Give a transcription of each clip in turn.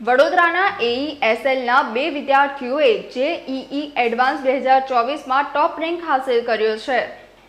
વડોદરાના એઈએસએલના બે વિદ્યાર્થીઓએ જેઈઈ એડવાન્સ બે હજાર ચોવીસમાં ટોપ રેન્ક હાંસલ કર્યો છે.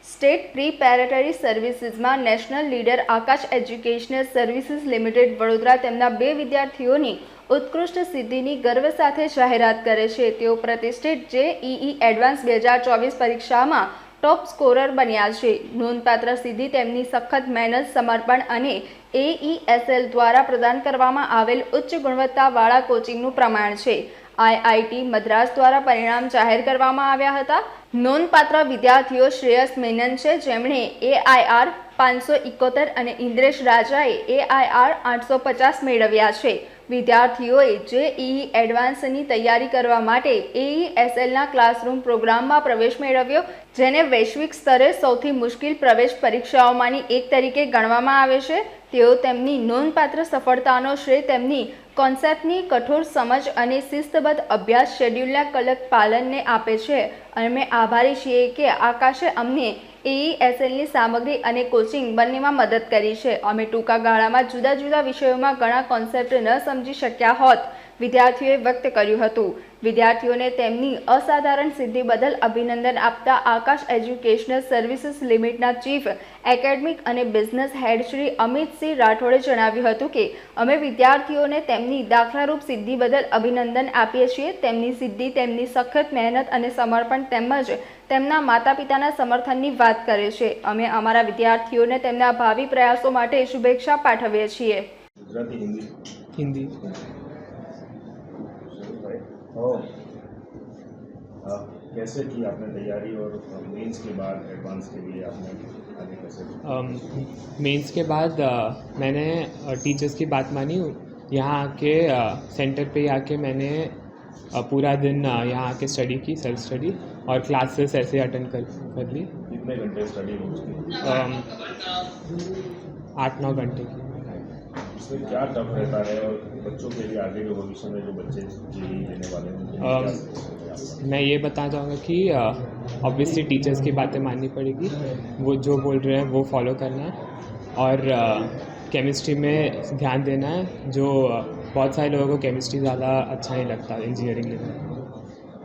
State preparatory સર્વિસીસમાં national leader Aakash educational services limited Vadodara તેમના બે વિદ્યાર્થીઓની ઉત્કૃષ્ટ સિદ્ધિની ગર્વ સાથે જાહેરાત કરે છે. તેઓ પ્રતિષ્ઠિત જેઈઈ એડવાન્સ બે હજાર ચોવીસ પરીક્ષામાં ટોપ સ્કોરર બન્યા છે. નોંધપાત્ર સિદ્ધિ તેમની સખત મહેનત, સમર્પણ અને એઈએસએલ દ્વારા પ્રદાન કરવામાં આવેલ ઉચ્ચ ગુણવત્તાવાળા કોચિંગનું પ્રમાણ છે. આઈઆઈટી મદ્રાસ દ્વારા પરિણામ જાહેર કરવામાં આવ્યા હતા. નોંધપાત્ર વિદ્યાર્થીઓ શ્રેયસ મેનન છે. જેમણે એઆઈઆર પાંચસો ઇકોતેર અને ઇન્દ્રેશ રાજાએ એઆઈઆર આઠસો પચાસ મેળવ્યા છે. વિદ્યાર્થીઓએ જેઈઈ એડવાન્સની તૈયારી કરવા માટે એઈએસએલના ક્લાસરૂમ પ્રોગ્રામમાં પ્રવેશ મેળવ્યો, જેને વૈશ્વિક સ્તરે સૌથી મુશ્કેલ પ્રવેશ પરીક્ષાઓમાંની એક તરીકે ગણવામાં આવે છે. તેઓ તેમની નોંધપાત્ર સફળતાનો શ્રેય તેમની કોન્સેપ્ટની કઠોર સમજ અને શિસ્તબદ્ધ અભ્યાસ શેડ્યુલના કલક પાલનને આપે છે. અને અમે આભારી છીએ કે આકાશે અમને એઈએસએલની સામગ્રી અને કોચિંગ બંનેમાં મદદ કરી છે. અમે ટૂંકા ગાળામાં જુદા જુદા વિષયોમાં ઘણા કોન્સેપ્ટ ન સમજી શક્યા હોત. વિદ્યાર્થીઓએ વ્યક્ત કર્યું હતું. વિદ્યાર્થીઓને તેમની અસાધારણ સિદ્ધિ બદલ અભિનંદન આપતા આકાશ એજ્યુકેશનલ સર્વિસીસ લિમિટના ચીફ એકેડમિક અને બિઝનેસ હેડ શ્રી અમિતસિંહ રાઠોડે જણાવ્યું હતું કે અમે વિદ્યાર્થીઓને તેમની દાખલારૂપ સિદ્ધિ બદલ અભિનંદન આપીએ છીએ. તેમની સિદ્ધિ તેમની સખત મહેનત અને સમર્પણ તેમજ તેમના માતા પિતાના સમર્થનની વાત કરે છે. અમે અમારા વિદ્યાર્થીઓને તેમના ભાવિ પ્રયાસો માટે શુભેચ્છા પાઠવીએ છીએ. હિન્દી. ओ हाँ, कैसे की आपने तैयारी और मेंस के बाद एडवांस के लिए आपने आगे कैसे मेंस के बाद मैंने टीचर्स की बात मानी। यहाँ आके सेंटर पे आके मैंने पूरा दिन यहाँ आके स्टडी की सेल्फ स्टडी और क्लासेस ऐसे अटेंड कर कर ली। कितने घंटे स्टडी हो आठ नौ घंटे की। क्या टफ रहता है और बच्चों के लिए आगे के भविष्य में जो बच्चे लेने वाले हैं suggestion है? मैं ये बताना चाहूँगा कि ऑब्वियसली टीचर्स की बातें माननी पड़ेगी। वो जो बोल रहे हैं वो फॉलो करना है। और केमिस्ट्री में ध्यान देना है। जो अ, बहुत सारे लोगों को केमिस्ट्री ज़्यादा अच्छा नहीं लगता इंजीनियरिंग लेने में।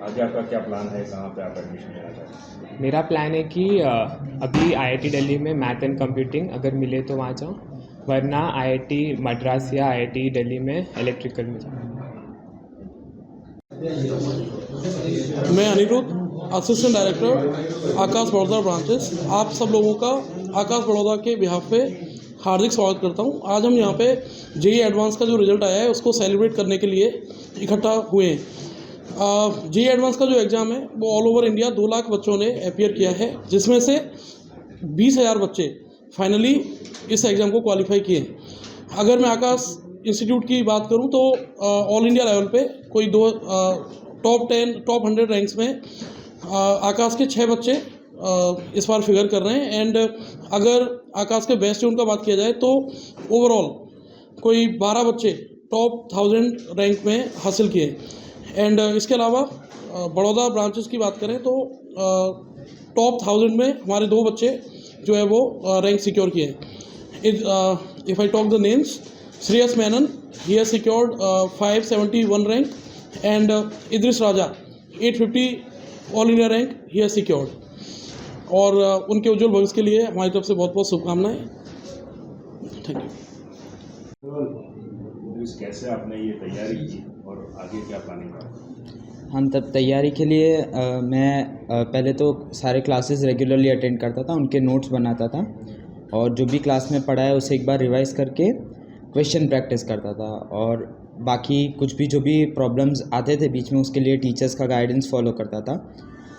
आगे आपका क्या प्लान है? कहाँ पे आप एडमिशन लेना चाहते हैं? मेरा प्लान है कि अभी आईआईटी दिल्ली में मैथ एंड कंप्यूटिंग अगर मिले तो वहाँ जाऊँ। वरना आईआईटी मद्रास या आईआईटी दिल्ली में इलेक्ट्रिकल में मैं Aniruddh assistant director Aakash Baroda branches आप सब लोगों का आकाश बड़ौदा के बिहाफ पे हार्दिक स्वागत करता हूँ। आज हम यहाँ पे जेई एडवांस का जो रिज़ल्ट आया है, उसको सेलिब्रेट करने के लिए इकट्ठा हुए हैं। जेई एडवांस का जो एग्ज़ाम है, वो ऑल ओवर इंडिया दो लाख बच्चों ने अपियर किया है, जिसमें से बीस हज़ार बच्चे फाइनली इस एग्ज़ाम को क्वालिफाई किए। अगर मैं आकाश इंस्टीट्यूट की बात करूँ तो ऑल इंडिया लेवल पे कोई दो top ten top hundred ranks में अ, आकाश के छः बच्चे अ, इस बार फिगर कर रहे हैं। एंड अगर आकाश के बेस्ट स्टूडेंट का बात किया जाए तो ओवरऑल कोई बारह बच्चे टॉप थाउज़ेंड रैंक में हासिल किए। एंड इसके अलावा बड़ौदा ब्रांचेस की बात करें तो टॉप थाउज़ेंड में हमारे दो बच्चे जो है वो रैंक सिक्योर किए। If I talk the names Shreyas Menon he has secured five seventy one rank and Idris Raja eight fifty all India rank he has secured और uh, उनके उज्जवल भविष्य के लिए हमारी तरफ़ से बहुत बहुत शुभकामनाएँ। थैंक यू तो कैसे आपने ये तैयारी की और आगे क्या प्लानिंग है? हम तब तैयारी के लिए अ, मैं अ, पहले तो सारे क्लासेस रेगुलरली अटेंड करता था उनके नोट्स बनाता था। और जो भी क्लास में पढ़ा है, उसे एक बार रिवाइज करके क्वेश्चन प्रैक्टिस करता था। और बाकी कुछ भी जो भी प्रॉब्लम्स आते थे बीच में, उसके लिए टीचर्स का गाइडेंस फॉलो करता था।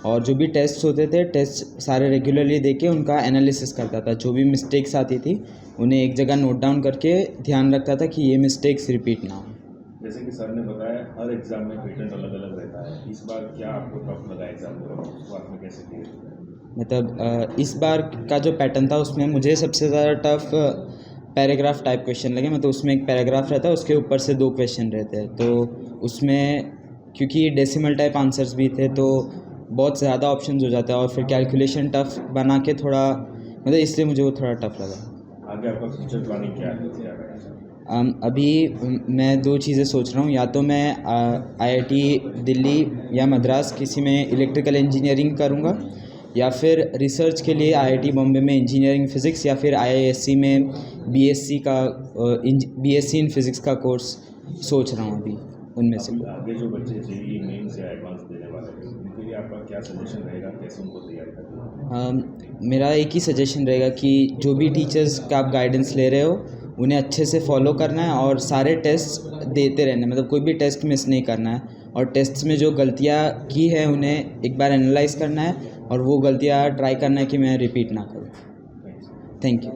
और जो भी टेस्ट होते थे टेस्ट सारे रेगुलरली दे के उनका एनालिसिस करता था। जो भी मिस्टेक्स आती थी, उन्हें एक जगह नोट डाउन करके ध्यान रखता था कि ये मिस्टेक्स रिपीट ना हो। जैसे कि सर ने बताया, हर एग्ज़ाम में पेटेंट अलग अलग रहता है। इस बार क्या आपको टफ लगा एग्ज़ाम में कैसे मतलब इस बार का जो पैटर्न था उसमें मुझे सबसे ज़्यादा टफ पैराग्राफ टाइप क्वेश्चन लगे। मतलब उसमें एक पैराग्राफ रहता है उसके ऊपर से दो क्वेश्चन रहते हैं। तो उसमें क्योंकि डेसिमल टाइप आंसर्स भी थे तो बहुत ज़्यादा ऑप्शन हो जाता है और फिर कैलकुलेशन टफ बना के थोड़ा मतलब इसलिए मुझे वो थोड़ा टफ लगा। आगे आपका फ्यूचर प्लानिंग क्या है? अभी मैं दो चीज़ें सोच रहा हूँ। या तो मैं आईआईटी दिल्ली या मद्रास किसी में इलेक्ट्रिकल इंजीनियरिंग करूँगा या फिर रिसर्च के लिए आईआईटी बॉम्बे में इंजीनियरिंग फिज़िक्स या फिर आईआईएससी में बीएससी का बीएससी इन फिज़िक्स का कोर्स सोच रहा हूँ अभी उनमें से। आगे जो बच्चे जेई मेंस या एडवांस देने वाले हैं उनके लिए आपका क्या सजेशन रहेगा? कैसे उनको तैयार करना मेरा एक ही सजेशन रहेगा कि जो भी टीचर्स का आप गाइडेंस ले रहे हो उन्हें अच्छे से फॉलो करना है और सारे टेस्ट देते रहना मतलब कोई भी टेस्ट मिस नहीं करना है और टेस्ट में जो गलतियाँ की है उन्हें एक बार एनालाइज करना है और वो गलतियाँ ट्राई करना है कि मैं रिपीट ना करूँ। Thank you